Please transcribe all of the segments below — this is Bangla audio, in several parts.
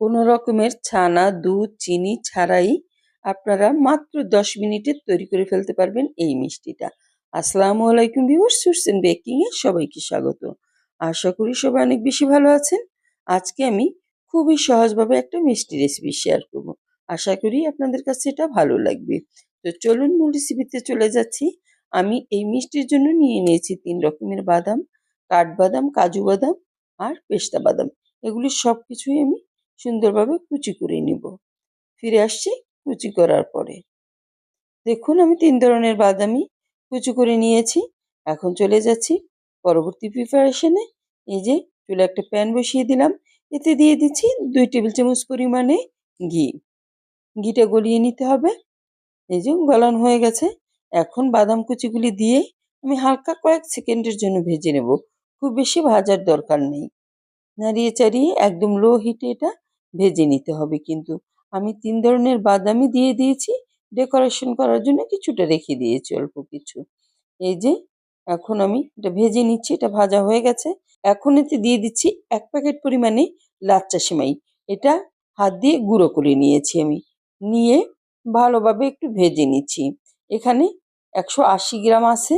কোনো রকমের ছানা, দুধ, চিনি ছাড়াই আপনারা মাত্র দশ মিনিটে তৈরি করে ফেলতে পারবেন এই মিষ্টিটা। আসসালামু আলাইকুম ভিউয়ার্স সুরসেন বেকিংয়ে সবাইকে স্বাগত। আশা করি সবাই অনেক বেশি ভালো আছেন। আজকে আমি খুবই সহজভাবে একটা মিষ্টি রেসিপি শেয়ার করব। আশা করি আপনাদের কাছে এটা ভালো লাগবে। তো চলুন মূল রেসিপিতে চলে যাচ্ছি। আমি এই মিষ্টির জন্য নিয়ে নিয়েছি তিন রকমের বাদাম, কাঠবাদাম, কাজু বাদাম আর পেস্তা বাদাম। এগুলি সব কিছুই আমি সুন্দরভাবে কুচি করে নিব। ফিরে আসছি কুচি করার পরে। দেখুন, আমি তিন ধরনের বাদামি কুচি করে নিয়েছি। এখন চলে যাচ্ছি পরবর্তী প্রিপারেশনে এই যে, চুলে একটা প্যান বসিয়ে দিলাম। এতে দিয়ে দিচ্ছি দুই টেবিল চামচ পরিমাণে ঘি। ঘিটা গলিয়ে নিতে হবে। এই যে, গলান হয়ে গেছে। এখন বাদাম কুচিগুলি দিয়ে আমি হালকা কয়েক সেকেন্ডের জন্য ভেজে নেব। খুব বেশি ভাজার দরকার নেই। নাড়িয়ে চাড়িয়ে একদম লো হিটে এটা ভেজে নিতে হবে। কিন্তু আমি তিন ধরনের বাদামি দিয়ে দিয়েছি। ডেকোরেশন করার জন্য কিছুটা রেখে দিয়েছি অল্প কিছু। এই যে, এখন আমি এটা ভেজে নিচ্ছি, এটা ভাজা হয়ে গেছে। এখন এতে দিয়ে দিচ্ছি এক প্যাকেট পরিমাণে লাচ্চা সেমাই। এটা হাত দিয়ে গুঁড়ো করে নিয়েছি আমি। নিয়ে ভালোভাবে একটু ভেজে নিচ্ছি। এখানে একশো আশি গ্রাম আছে।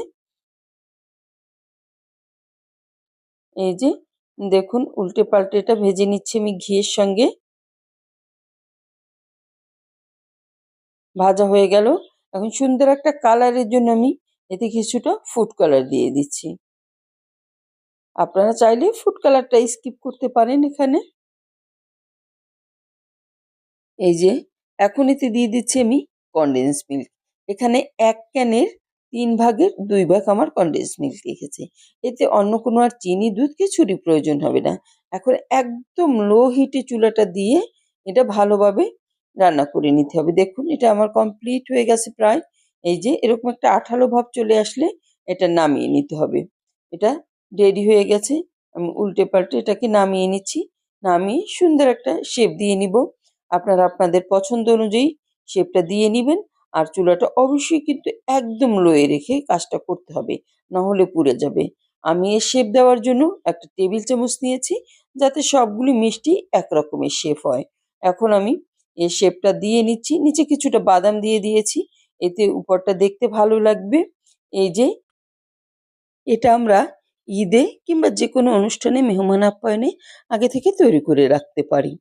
এই যে, দেখুন, উল্টে পাল্টে এটা ভেজে নিচ্ছি আমি ঘিয়ের সঙ্গে। ভাজা হয়ে গেল। এখন সুন্দর একটা কালারের জন্য আমি এতে কিছুটা ফুড কালার দিয়ে দিচ্ছি। আপনারা চাইলে ফুড কালারটা স্কিপ করতে পারেন এখানে। এই যে, এখন এতে দিয়ে দিচ্ছি আমি কনডেন্স মিল্ক এখানে এক ক্যানের তিন ভাগের দুই ভাগ আমার কনডেন্স মিল্ক রেখেছে। এতে অন্য কোনো আর চিনি, দুধ কিছুরই প্রয়োজন হবে না। এখন একদম লো হিটে চুলাটা দিয়ে এটা ভালোভাবে রান্না করে নিতে হবে। দেখুন, এটা আমার কমপ্লিট হয়ে গেছে প্রায়। এই যে, এরকম একটা আঠালো ভাব চলে আসলে এটা নামিয়ে নিতে হবে। এটা রেডি হয়ে গেছে। আমি উল্টে পাল্টে এটাকে নামিয়ে নিচ্ছি। নামিয়ে সুন্দর একটা শেপ দিয়ে নিব। আপনারা আপনাদের পছন্দ অনুযায়ী শেপটা দিয়ে নেবেন। আর চুলাটা অবশ্যই কিন্তু একদম লোয়ে রেখে কাজটা করতে হবে না হলে পুড়ে যাবে। আমি এই শেপ দেওয়ার জন্য একটা টেবিল চামচ নিয়েছি, যাতে সবগুলি মিষ্টি এক রকমের শেপ হয়। এখন আমি এই শেপটা দিয়ে নিচ্ছি। নিচে কিছুটা বাদাম দিয়ে দিয়েছি। এতে উপরটা দেখতে ভালো লাগবে। এই যে, এটা আমরা ঈদে কিংবা যে কোনো অনুষ্ঠানে মেহমান আপ্যায়নে আগে থেকে তৈরি করে রাখতে পারি।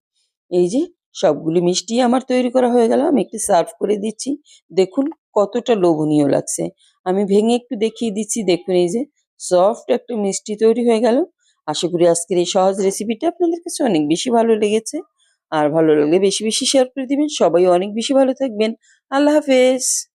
এই যে, সবগুলি মিষ্টি আমার তৈরি করা হয়ে গেল। আমি একটু সার্ভ করে দিচ্ছি। দেখুন কতটা লোভনীয় লাগছে। আমি ভেঙে একটু দেখিয়ে দিচ্ছি। দেখুন এই যে সফট একটা মিষ্টি তৈরি হয়ে গেল। আশা করি আজকের এই সহজ রেসিপিটা আপনাদের কাছে অনেক বেশি ভালো লেগেছে। আর ভালো লাগলে বেশি বেশি শেয়ার করে দিবেন। সবাই অনেক বেশি ভালো থাকবেন। আল্লাহ হাফেজ।